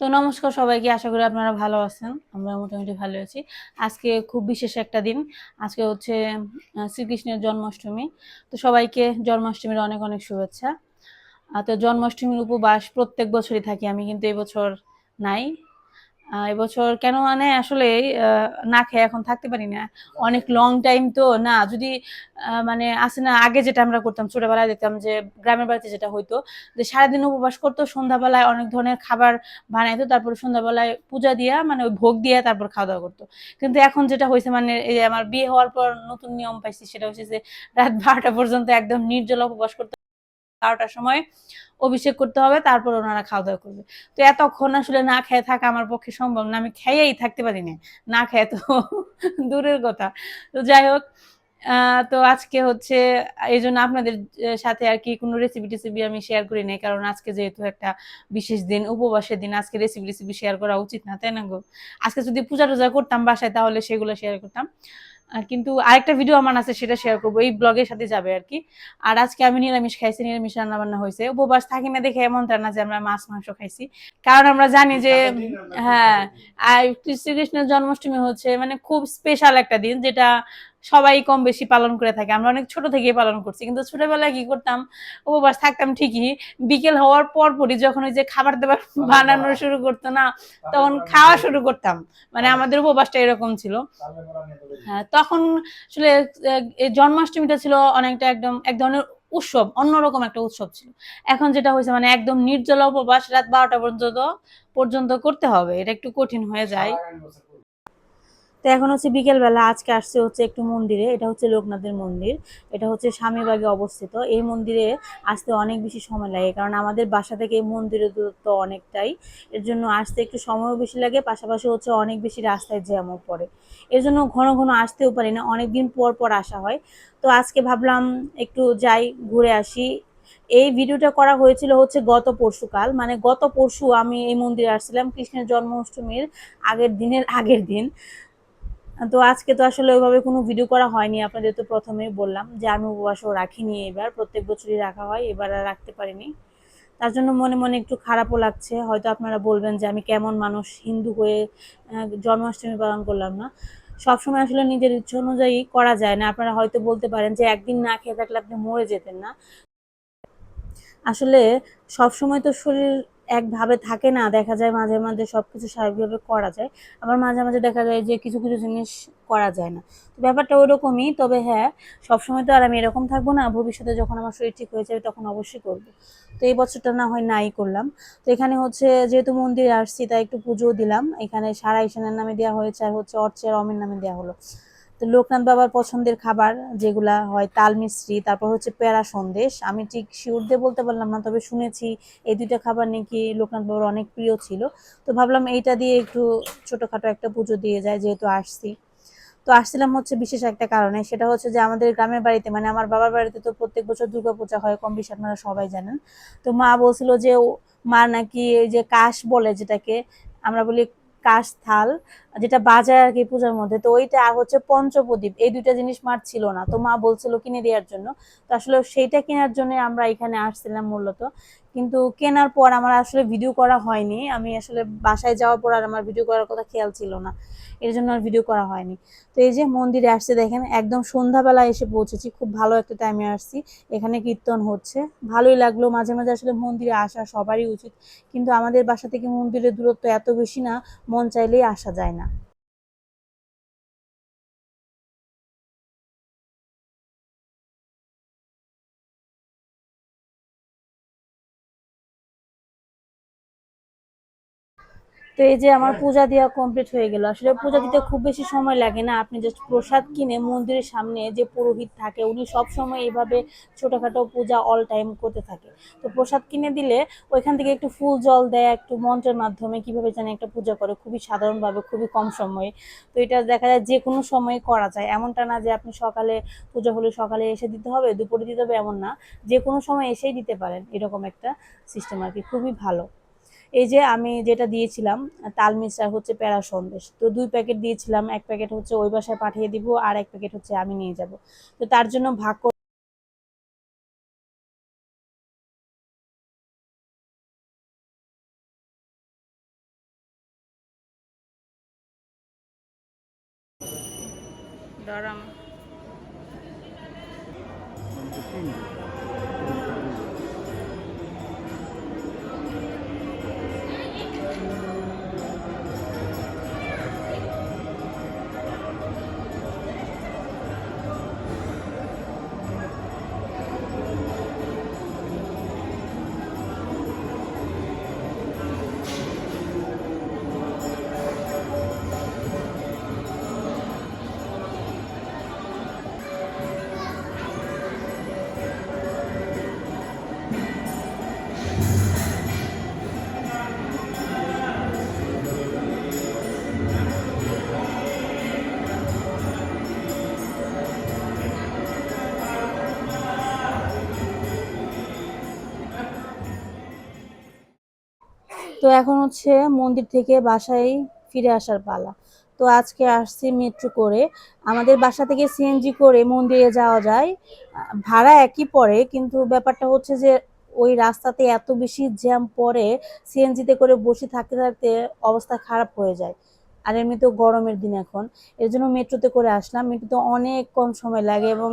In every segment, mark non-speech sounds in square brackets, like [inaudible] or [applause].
তো নমস্কার সবাইকে, আশা করি আপনারা ভালো আছেন। আমরা মোটামুটি ভালো আছি। আজকে খুব বিশেষ একটা দিন। আজকে হচ্ছে শ্রীকৃষ্ণের জন্মাষ্টমী। তো সবাইকে জন্মাষ্টমীর অনেক অনেক শুভেচ্ছা। তো জন্মাষ্টমীর উপবাস প্রত্যেক বছরই থাকি। আমি কিন্তু এবছর নাই। এবছর কেন মানে আসলে না খেয়ে এখন থাকতে পারি না। অনেক লং টাইম তো, না, যদি মানে আসে না, আগে যেটা আমরা করতাম, ছোটবেলায় দেখতাম যে গ্রামের বাড়িতে যেটা হইতো, যে সারাদিন উপবাস করতো, সন্ধ্যাবেলায় অনেক ধরনের খাবার বানাইতো, তারপর সন্ধ্যাবেলায় পূজা দিয়া মানে ওই ভোগ দিয়া তারপর খাওয়া দাওয়া করতো। কিন্তু এখন যেটা হয়েছে মানে এই আমার বিয়ে হওয়ার পর নতুন নিয়ম পাইছি, সেটা হচ্ছে যে রাত বারোটা পর্যন্ত একদম নির্জলা উপবাস করতে বারোটার সময় অভিষেক করতে হবে, তারপর ওনারা খাওয়া দাওয়া করবে। তো এতক্ষণ আসলে না খেয়ে থাকা আমার পক্ষে সম্ভব না, আমি খেয়েই থাকতে পারি না না খেয়ে তো [laughs] দূরের কথা। তো যাই হোক তো আজকে হচ্ছে এই জন্য আপনাদের সাথে আর কি কোনো রেসিপি টেসিপি আমি শেয়ার করি নাই, কারণ আজকে যেহেতু একটা বিশেষ দিন, উপবাসের দিন, আজকে রেসিপি টেসিপি শেয়ার করা উচিত না, তাই না গো? আজকে যদি পূজা টুজা করতাম বাসায়, তাহলে সেগুলো শেয়ার করতাম। কিন্তু আরেকটা ভিডিও আমার আছে সেটা শেয়ার করব। এই ব্লগের সাথে যাবে আর কি। আর আজকে আমি নিরামিষ খাইছি নিরামিষ রান্না বান্না হয়েছে। উপবাস থাকি না দেখে এমনটা না যে আমরা মাছ মাংস খাইছি। কারণ আমরা জানি যে হ্যাঁ আর শ্রীকৃষ্ণের জন্মাষ্টমী হচ্ছে মানে খুব স্পেশাল একটা দিন যেটা সবাই কম বেশি পালন করে থাকে। আমরা অনেক ছোট থেকেই পালন করছি। কিন্তু ছোটবেলায় কি করতাম? উপবাস থাকতাম ঠিকই। বিকেল হওয়ার পর পরই যখন ওই যে খাবার দাবার বানানো শুরু করতো না তখন খাওয়া শুরু করতাম। মানে আমাদের উপবাসটা এরকম ছিল। হ্যাঁ তখন আসলে জন্মাষ্টমীটা ছিল অনেকটা একদম এক ধরনের উৎসব অন্যরকম একটা উৎসব ছিল। এখন যেটা হয়েছে মানে একদম নির্জলা উপবাস রাত বারোটা পর্যন্ত পর্যন্ত করতে হবে। এটা একটু কঠিন হয়ে যায়। তো এখন হচ্ছে বিকেলবেলা, আজকে আসছে হচ্ছে একটু মন্দিরে, এটা হচ্ছে লোকনাথের মন্দির, এটা হচ্ছে স্বামীবাগে অবস্থিত। এই মন্দিরে আসতে অনেক বেশি সময় লাগে, কারণ আমাদের বাসা থেকে এই মন্দিরের দূরত্ব অনেকটাই। এর জন্য আসতে একটু সময়ও বেশি লাগে, পাশাপাশি হচ্ছে অনেক বেশি রাস্তায় জ্যামও পড়ে। এর জন্য ঘন ঘন আসতেও পারি না, অনেক দিন পর পর আসা হয়। তো আজকে ভাবলাম একটু যাই, ঘুরে আসি। এই ভিডিওটা করা হয়েছিল হচ্ছে গত পরশুকাল মানে গত পরশু আমি এই মন্দিরে আসছিলাম, কৃষ্ণের জন্মাষ্টমীর আগের দিনের আগের দিন। তো আজকে তো আসলে ওইভাবে কোনো ভিডিও করা হয়নি, আপনাদের তো প্রথমেই বললাম যে আমি উপবাসও রাখিনি এবার, প্রত্যেক বছরই রাখা হয়, এবার আর রাখতে পারিনি। তার জন্য মনে মনে একটু খারাপও লাগছে, হয়তো আপনারা বলবেন যে আমি কেমন মানুষ, হিন্দু হয়ে জন্মাষ্টমী পালন করলাম না। সবসময় আসলে নিজের ইচ্ছে অনুযায়ী করা যায় না, আপনারা হয়তো বলতে পারেন যে একদিন না খেয়ে থাকলে আপনি মরে যেতেন না। আসলে সবসময় তো শরীর একভাবে থাকে না, দেখা যায় মাঝে মাঝে সবকিছু স্বাভাবিকভাবে করা যায়। আবার মাঝে মাঝে দেখা যায় যে কিছু কিছু জিনিস করা যায় না। তো ব্যাপারটা ওইরকমই তবে হ্যাঁ সবসময় তো আর আমি এরকম থাকব না, ভবিষ্যতে যখন আমার শরীর ঠিক হয়ে যাবে তখন অবশ্যই করব। তো এই বছরটা না হয় নাই করলাম। তো এখানে হচ্ছে যেহেতু মন্দিরে আসছি, তাই একটু পুজো দিলাম। এখানে সারা ঈশানের নামে দেওয়া হয়েছে, আর হচ্ছে অর্চের অমের নামে দেওয়া হলো। তো লোকনাথ বাবার পছন্দের খাবার যেগুলা হয় তাল মিশ্রি তারপর হচ্ছে পেয়ারা সন্দেশ। আমি ঠিক শিওর দিয়ে বলতে পারলাম না, তবে শুনেছি এই দুইটা খাবার নাকি লোকনাথ বাবার অনেক প্রিয় ছিল। তো ভাবলাম এইটা দিয়ে একটু ছোটোখাটো একটা পুজো দিয়ে যায় যেহেতু আসছি। তো আসছিলাম হচ্ছে বিশেষ একটা কারণে, সেটা হচ্ছে যে আমাদের গ্রামের বাড়িতে মানে আমার বাবার বাড়িতে তো প্রত্যেক বছর দুর্গাপূজা হয়, কম বেশি আপনারা সবাই জানেন। তো মা বলছিল যে মা নাকি এই যে কাশ বলে যেটাকে, আমরা বলি কাশ থাল যেটা বাজায় আর কি পূজার মধ্যে, তো ওইটা আর হচ্ছে পঞ্চপ্রদীপ, এই দুইটা জিনিস মার ছিল না। তো মা বলছিল কিনে দেওয়ার জন্য। তো আসলে সেইটা কেনার জন্য আমরা এখানে আসছিলাম মূলত। কিন্তু কেনার পর আমার আসলে ভিডিও করা হয়নি। আমি আসলে বাসায় যাওয়ার পর আর আমার ভিডিও করার কথা খেয়াল ছিল না। এর জন্য আর ভিডিও করা হয়নি। তো এই যে মন্দিরে আসছে, দেখেন একদম সন্ধ্যাবেলা এসে পৌঁছেছি। খুব ভালো একটা টাইমে আসছি। এখানে কীর্তন হচ্ছে। ভালোই লাগল। মাঝে মাঝে আসলে মন্দিরে আসা সবারই উচিত। কিন্তু আমাদের বাসা থেকে মন্দিরের দূরত্ব এত বেশি না, মন চাইলেই আসা যায় না। তো এই যে আমার পূজা দেওয়া কমপ্লিট হয়ে গেল। আসলে পূজা দিতে খুব বেশি সময় লাগে না। আপনি জাস্ট প্রসাদ কিনে মন্দিরের সামনে যে পুরোহিত থাকে উনি সব সময় এইভাবে ছোটখাটো পূজা অল টাইম করতে থাকে। তো প্রসাদ কিনে দিলে ওইখান থেকে একটু ফুল জল দেয় একটু মন্ত্রের মাধ্যমে কীভাবে জানি একটা পূজা করে। খুবই সাধারণভাবে খুবই কম সময়ে। তো এটা দেখা যায় যে কোনো সময়ে করা যায়। এমনটা না যে আপনি সকালে পূজা হলে সকালে এসে দিতে হবে দুপুরে দিতে হবে এমন না। যে কোনো সময় এসেই দিতে পারেন। এরকম একটা সিস্টেম আর কি। খুবই ভালো। এই যে আমি যেটা দিয়েছিলাম, তাল মিশ্রা হচ্ছে প্যারা সন্দেশ তো দুই প্যাকেট দিয়েছিলাম, এক প্যাকেট হচ্ছে ওই বাসায় পাঠিয়ে দিব আর এক প্যাকেট হচ্ছে আমি নিয়ে যাব তো তার জন্য ভাগ Daram. তো এখন হচ্ছে মন্দির থেকে বাসায় ফিরে আসার পালা। তো আজকে আসছি মেট্রো করে। আমাদের বাসা থেকে সিএনজি করে মন্দিরে যাওয়া যায়। ভাড়া একই পড়ে, কিন্তু ব্যাপারটা হচ্ছে যে ওই রাস্তাতে এত বেশি জ্যাম পড়ে সিএনজিতে করে বসে থাকতে থাকতে অবস্থা খারাপ হয়ে যায়। আর এমনিতেও গরমের দিন এখন। এর জন্য মেট্রোতে করে আসলাম। মেট্রোতে অনেক কম সময় লাগে এবং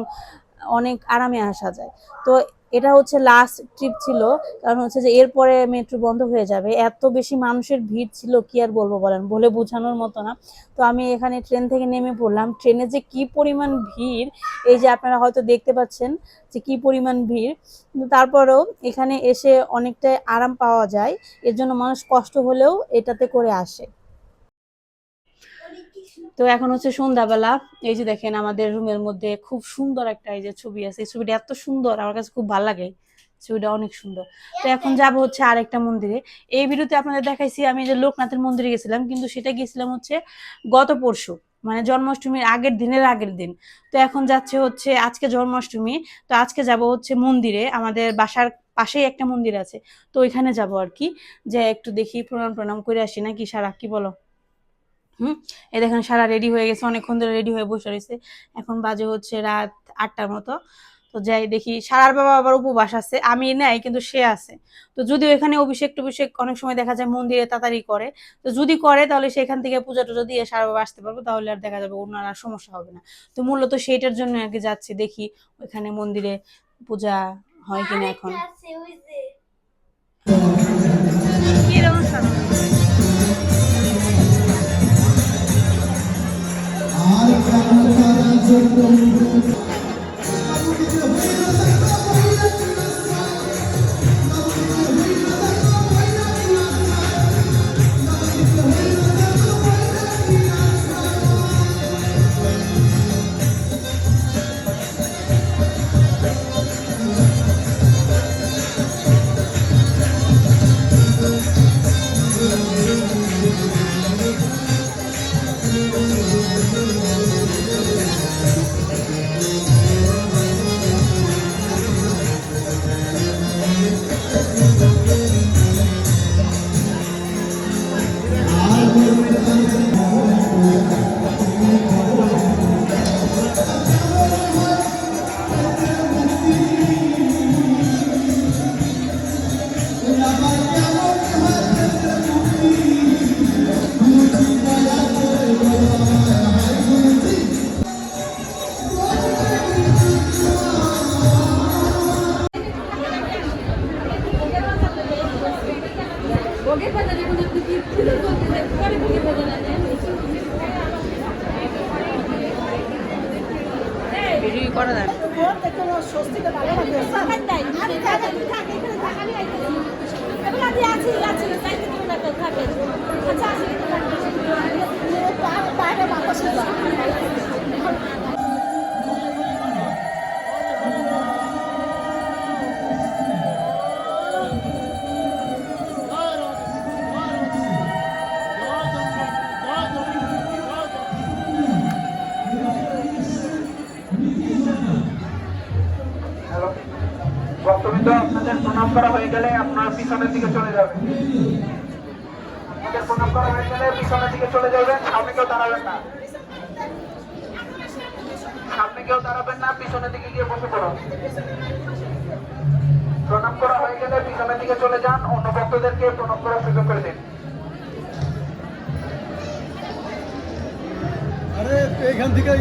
অনেক আরামে আসা যায়। তো এটা হচ্ছে লাস্ট ট্রিপ ছিল, কারণ হচ্ছে যে এরপরে মেট্রো বন্ধ হয়ে যাবে। এত বেশি মানুষের ভিড় ছিল, কি আর বলব বলেন? বলে বোঝানোর মতো না। তো আমি এখানে ট্রেন থেকে নেমে পড়লাম। ট্রেনে যে কি পরিমাণ ভিড়, এই যে আপনারা হয়তো দেখতে পাচ্ছেন যে কি পরিমাণ ভিড়। কিন্তু তারপরেও এখানে এসে অনেকটাই আরাম পাওয়া যায়। এর জন্য মানুষ কষ্ট হলেও এটাতে করে আসে। তো এখন হচ্ছে সন্ধ্যাবেলা, এই যে দেখেন আমাদের রুমের মধ্যে খুব সুন্দর একটা এই যে ছবি আছে। এই ছবিটা এত সুন্দর, আমার কাছে খুব ভালো লাগে। ছবিটা অনেক সুন্দর। তো এখন যাব হচ্ছে আরেকটা মন্দিরে। এই ভিডিওতে আপনাদের দেখাইছি, আমি যে লোকনাথের মন্দিরে গেছিলাম, কিন্তু সেটা গেছিলাম হচ্ছে গত পরশু মানে জন্মাষ্টমীর আগের দিনের আগের দিন। তো এখন যাচ্ছে হচ্ছে আজকে জন্মাষ্টমী, তো আজকে যাব হচ্ছে মন্দিরে, আমাদের বাসার পাশেই একটা মন্দির আছে। তো ওইখানে যাব আর কি, যে একটু দেখি প্রণাম প্রণাম করে আসি নাকি সারা, কি বলো? হুম? এই দেখেন, সারা রেডি হয়ে গেছে, অনেকক্ষণ ধরে রেডি হয়ে বসে রয়েছে। এখন বাজে হচ্ছে রাত আটটার মতো। তো যাই দেখি, সারার বাবা আবার উপবাস আছে, আমি নাই, কিন্তু সে আছে। তো যদি এখানে অভিষেক টভিষেক অনেক সময় দেখা যায় মন্দিরে তাড়াতাড়ি করে। তো যদি করে, তাহলে সেখান থেকে পূজা টুজা দিয়ে সারা বাবা আসতে পারব, তাহলে আর দেখা যাবে ওনার আর সমস্যা হবে না। তো মূলত সেইটার জন্য কি যাচ্ছি, দেখি ওইখানে মন্দিরে পূজা হয় কিনা এখন। ভিডিও পিছনের দিকে চলে আপনাদের প্রণাম করা হয়ে গেলে পিছনের দিকে চলে যাবেন না। পিছনের দিকে গিয়ে প্রণাম করা হয়ে গেলে পিছনের দিকে চলে যান, অন্য ভক্তদেরকে প্রণাম করার সুযোগ করে দিন। এখান থেকে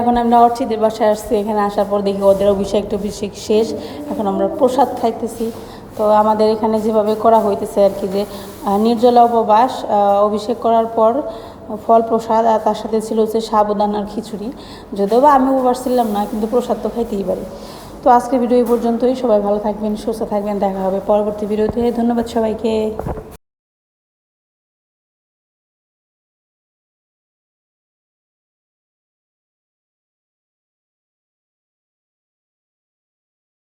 এখানে আমরা অর্চিদের বাসায় আসছি, এখানে আসার পর দেখি ওদের অভিষেক টভিষেক শেষ, এখন আমরা প্রসাদ খাইতেছি। তো আমাদের এখানে যেভাবে করা হইতেছে আর কি যে নির্জলা উপবাস অভিষেক করার পর ফল প্রসাদ, আর তার সাথে ছিল হচ্ছে সাবুদানার খিচুড়ি। যদিও বা আমি উপবাস ছিলাম না, কিন্তু প্রসাদ তো খাইতেই পারি। তো আজকে ভিডিও এই পর্যন্তই, সবাই ভালো থাকবেন, সুস্থ থাকবেন, দেখা হবে পরবর্তী ভিডিওতে। ধন্যবাদ সবাইকে।